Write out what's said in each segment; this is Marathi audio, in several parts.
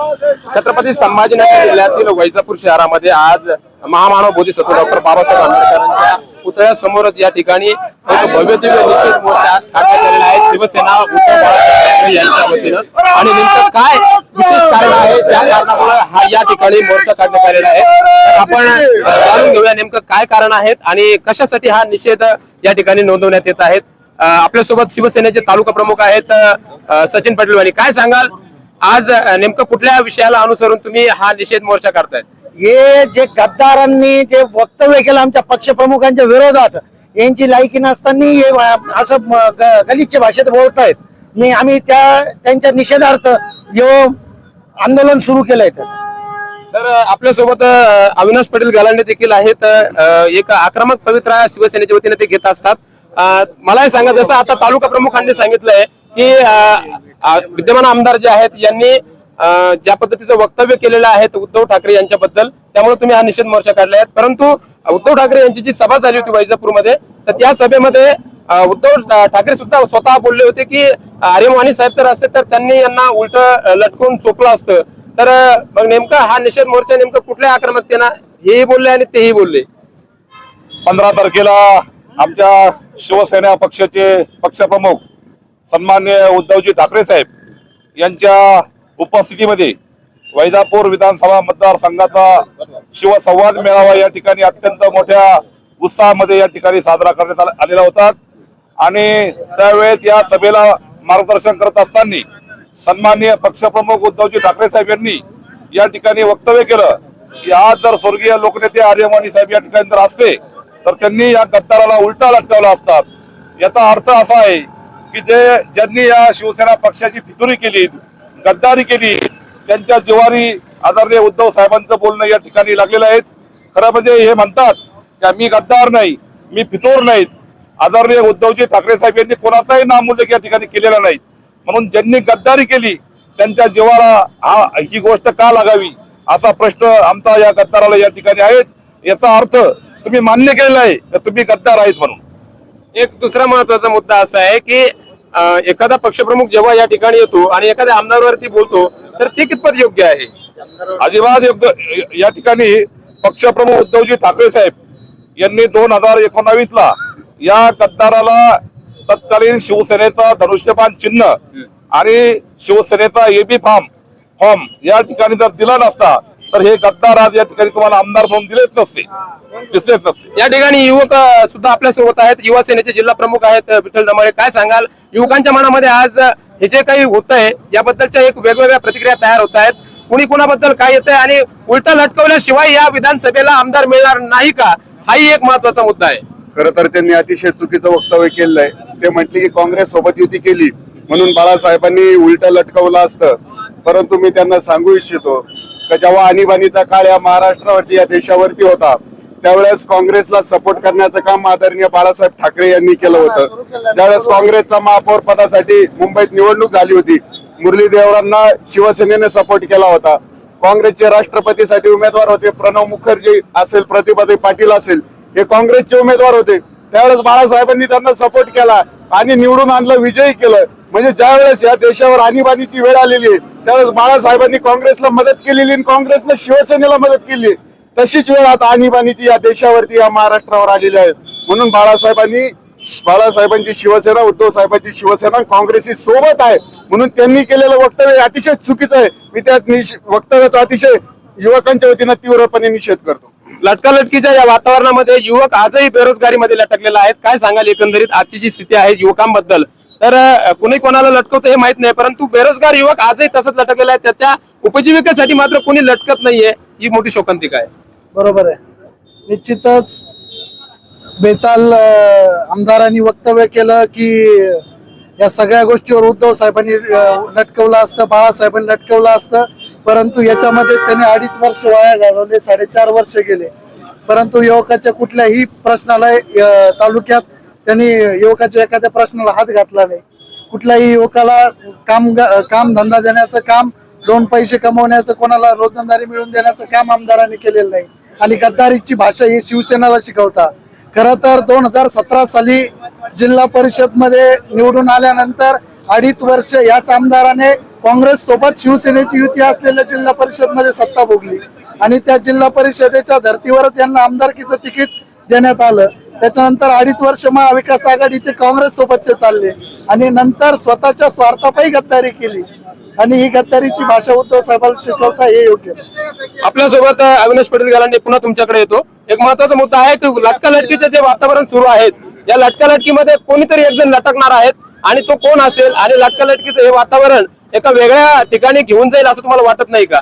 छत्रपती संभाजीनगर जिल्ह्यातील वैजापूर शहरामध्ये आज महामानव बोधिसत्व डॉक्टर बाबासाहेब आंबेडकरांच्या पुतळ्यासमोरच या ठिकाणी एक भव्य दिव्य निषेध मोर्चा काढण्यात आलेला आहे. शिवसेना उद्धव ठाकरे यांच्या वतीनं. आणि नेमकं काय विशेष कारण आहे त्या कारणामुळे हा या ठिकाणी मोर्चा काढण्यात आलेला आहे. आपण जाणून घेऊया नेमकं काय कारण आहेत आणि कशासाठी हा निषेध या ठिकाणी नोंदवण्यात येत आहेत. आपल्यासोबत शिवसेनेचे तालुका प्रमुख आहेत सचिन सचिन यांनी काय सांगाल? आज नेमकं कुठल्या विषयाला अनुसरून तुम्ही हा निषेध मोर्चा करताय हे जे गद्दारांनी जे वक्तव्य केलं आमच्या पक्षप्रमुखांच्या विरोधात यांची लायकी नसताना हे असं गलिच्छ भाषेत बोलतायत. मी आम्ही त्या त्यांच्या निषेधार्थ यो आंदोलन सुरू केलंय तर. आपल्यासोबत अविनाश पटेल गलांडे देखील आहेत. एक आक्रमक पवित्रा शिवसेनेच्या वतीने ते घेत असतात. मला सांगा जसं आता तालुका प्रमुखांनी सांगितलंय की विद्यमान आमदार जे आहेत यांनी ज्या पद्धतीचं वक्तव्य केलेलं आहे उद्धव ठाकरे यांच्याबद्दल त्यामुळे तुम्ही हा निषेध मोर्चा काढला आहे. परंतु उद्धव ठाकरे यांची जी सभा झाली होती वैजापूरमध्ये तर त्या सभेमध्ये उद्धव ठाकरे सुद्धा स्वतः बोलले होते की आर्यम साहेब तर असते तर त्यांनी यांना उलट लटकून चोपलं असतं. तर मग नेमका हा निषेध मोर्चा नेमकं कुठल्या आक्रमकतेनं हेही बोलले आणि तेही बोलले. पंधरा तारखेला आमच्या शिवसेना पक्षाचे पक्षप्रमुख सन्मान्य उद्धवजी ठाकरे साहेब यांच्या उपस्थितीमध्ये वैदापूर विधानसभा मतदारसंघाचा शिवसंवाद मेळावा या ठिकाणी अत्यंत मोठ्या उत्साहामध्ये या ठिकाणी साजरा करण्यात आला- आलेला होता. आणि त्यावेळेस या सभेला मार्गदर्शन करत असताना सन्मान्य पक्षप्रमुख उद्धवजी ठाकरे साहेब यांनी या ठिकाणी वक्तव्य केलं की आज जर स्वर्गीय लोकनेते आर्यमाणी साहेब या ठिकाणी जर असते तर त्यांनी या गद्दाराला उलटा लटकावला असतात याचा अर्थ असा आहे की जे ज्यांनी या शिवसेना पक्षाची फितुरी केली गद्दारी केली त्यांच्या जिवारी आदरणीय उद्धव साहेबांचं बोलणं या ठिकाणी लागलेलं आहे. खरं म्हणजे हे म्हणतात की मी गद्दार नाही मी फितूर नाहीत. आदरणीय उद्धवजी ठाकरे साहेब यांनी कोणाचाही नामोल्लेख या ठिकाणी केलेला नाही. म्हणून ज्यांनी गद्दारी केली त्यांच्या जीवाला हा ही गोष्ट का लागावी? असा प्रश्न आमचा या गद्दाराला या ठिकाणी आहेत. याचा अर्थ तुम्ही मान्य केलेला आहे तुम्ही गद्दार आहेत म्हणून. एक दुसरा महत्त्वाचा मुद्दा असा आहे की एखादा पक्षप्रमुख जेव्हा या ठिकाणी येतो आणि एखाद्या आमदारवरती बोलतो तर ते कितपत योग्य आहे? अजिबात योग्य या ठिकाणी पक्षप्रमुख उद्धवजी ठाकरे साहेब यांनी दोन हजार एकोणावीस ला या गद्दाराला तत्कालीन शिवसेनेचा धनुष्यबाण चिन्ह आणि शिवसेनेचा एबी फॉर्म फॉर्म या ठिकाणी जर दिला नसता तर हे गद्दार आज या ठिकाणी तुम्हाला आमदार म्हणून दिलेच नसते. दिसलेच नसते. या ठिकाणी युवक सुद्धा आपल्यासोबत आहेत. युवा सेनेचे जिल्हा प्रमुख आहेत विठ्ठल दमाळे. काय सांगाल? युवकांच्या मनामध्ये आज हे जे काही होत आहे याबद्दलच्या एक वेगवेगळ्या प्रतिक्रिया तयार होत आहेत. कुणी कुणाबद्दल काय येत आहे आणि उलटा लटकवल्याशिवाय या विधानसभेला आमदार मिळणार नाही का? हाही एक महत्त्वाचा मुद्दा आहे. खरं तर त्यांनी अतिशय चुकीचं वक्तव्य केलंय. ते म्हटले की काँग्रेस सोबत युती केली. म्हणून बाळासाहेबांनी उलट लटकवलं असतं. परंतु मी त्यांना सांगू इच्छितो का जेव्हा आणीबाणीचा काळ या महाराष्ट्रावरती या देशावरती होता त्यावेळेस काँग्रेसला सपोर्ट करण्याचं काम आदरणीय बाळासाहेब ठाकरे यांनी केलं होतं. त्यावेळेस काँग्रेसचा महापौर पदासाठी मुंबईत निवडणूक झाली होती मुरली देवरांना शिवसेनेने सपोर्ट केला होता. काँग्रेसचे राष्ट्रपतीसाठी उमेदवार होते प्रणव मुखर्जी असेल प्रतिभाताई पाटील असेल हे काँग्रेसचे उमेदवार होते. त्यावेळेस बाळासाहेबांनी त्यांना सपोर्ट केला आणि निवडून आणलं विजयी केलं. म्हणजे ज्या वेळेस या देशावर आणीबाणीची वेळ आलेली आहे त्यावेळेस बाळासाहेबांनी काँग्रेसला मदत केलेली आणि काँग्रेसनं शिवसेनेला मदत केली. तशीच वेळ आता आणीबाणीची या देशावरती या महाराष्ट्रावर आलेली आहे. म्हणून बाळासाहेबांनी बाळासाहेबांची शिवसेना उद्धव साहेबांची शिवसेना काँग्रेसची सोबत आहे. म्हणून त्यांनी केलेलं वक्तव्य अतिशय चुकीचं आहे. मी त्या वक्तव्याचा अतिशय युवकांच्या वतीनं तीव्रपणे निषेध करतो. लटकालटकीच्या या वातावरणामध्ये युवक आजही बेरोजगारीमध्ये लटकलेला आहेत. काय सांगाल एकंदरीत आजची जी स्थिती आहे युवकांबद्दल? तर कुणी कोणाला लटकवतं हे माहीत नाही परंतु बेरोजगार युवक आजही तसंच लटकलेला आहे. त्याच्या उपजीविकेसाठी मात्र कुणी लटकत नाहीये. ही मोठी शोकांतिका आहे. बरोबर आहे. निश्चितच बेताल आमदारांनी वक्तव्य केलं की या सगळ्या गोष्टीवर उद्धव साहेबांनी लटकवलं असतं बाळासाहेबांनी लटकवलं असतं. परंतु याच्यामध्ये त्यांनी अडीच वर्ष वाया घालवले साडेचार वर्ष गेले. परंतु युवकाच्या कुठल्याही प्रश्नाला तालुक्यात त्यांनी युवकाच्या एखाद्या प्रश्नाला हात घातला नाही. कुठल्याही युवकाला काम काम धंदा देण्याचं काम दोन पैसे कमवण्याचं कोणाला रोजंदारी मिळवून देण्याचं काम आमदारांनी केलेलं नाही. आणि गद्दारीची भाषा ही शिवसेनाला शिकवता. खरं तर दोन हजार सतरा साली जिल्हा परिषदमध्ये निवडून आल्यानंतर अडीच वर्ष याच आमदाराने काँग्रेस सोबत शिवसेनेची युती असलेल्या जिल्हा परिषदमध्ये सत्ता भोगली. आणि त्या जिल्हा परिषदेच्या धर्तीवरच यांना आमदारकीचं तिकीट देण्यात आलं. त्याच्यानंतर अडीच वर्ष महाविकास आघाडीचे काँग्रेस सोबतचे चालले. आणि नंतर स्वतःच्या स्वार्थापायी गद्दारी केली. आणि ही गद्दारीची भाषा उद्धव साहेबांना शिकवता हे योग्य. आपल्यासोबत अविनाश पटेल गलांडे पुन्हा तुमच्याकडे येतो. एक महत्त्वाचा मुद्दा आहे की लटका लटकीचे जे वातावरण सुरू आहेत या लटका लटकीमध्ये कोणीतरी एक जण लटकणार आहेत आणि तो कोण असेल आणि लटका लटकीचं हे वातावरण एका वेगळ्या ठिकाणी घेऊन जाईल असं तुम्हाला वाटत नाही का?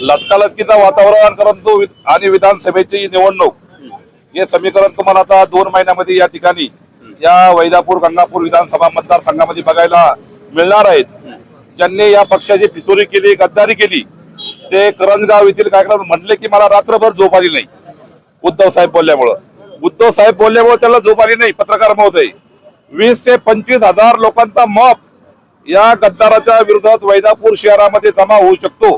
लटकालटकीचा वातावरण परंतु आणि विधानसभेची निवडणूक हे समीकरण तुम्हाला आता दोन महिन्यामध्ये या ठिकाणी या वैदापूर गंगापूर विधानसभा मतदारसंघामध्ये बघायला मिळणार आहेत. ज्यांनी या पक्षाची फितुरी केली गद्दारी केली ते करंजगाव येथील कार्यक्रम म्हटले की मला रात्रभर झोप आली नाही. उद्धव साहेब बोलल्यामुळं. उद्धव साहेब बोलल्यामुळे त्याला झोप आली नाही पत्रकार महोदय. वीस ते पंचवीस हजार लोकांचा मॉप या गद्दाराच्या विरोधात वैजापूर शहरामध्ये जमा होऊ शकतो.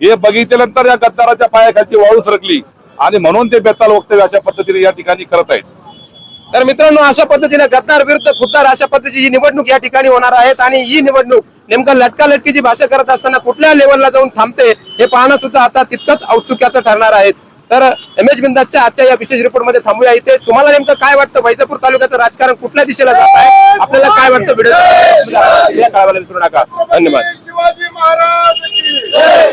हे बघितल्यानंतर या गद्दाराच्या पायाखालची वाळू सरकली आणि म्हणून ते बेताल वक्तव्य अशा पद्धतीने या ठिकाणी करत आहेत. तर मित्रांनो अशा पद्धतीने गद्दार विरुद्ध खुद्दार अशा पद्धतीची ही निवडणूक या ठिकाणी होणार आहेत आणि ही निवडणूक नेमका लटका लटकीची भाषा करत असताना कुठल्या लेवलला जाऊन थांबते हे पाहणं सुद्धा आता तितकंच औत्सुक्याचं ठरणार आहे. तर एम एच बिंदासच्या आजच्या या विशेष रिपोर्टमध्ये थांबूया इथे. तुम्हाला नेमकं काय वाटतं? वैजापूर तालुक्याचं राजकारण कुठल्या दिशेला जात आहे? आपल्याला काय वाटतं? व्हिडिओ कळवायला विसरू नका. धन्यवाद.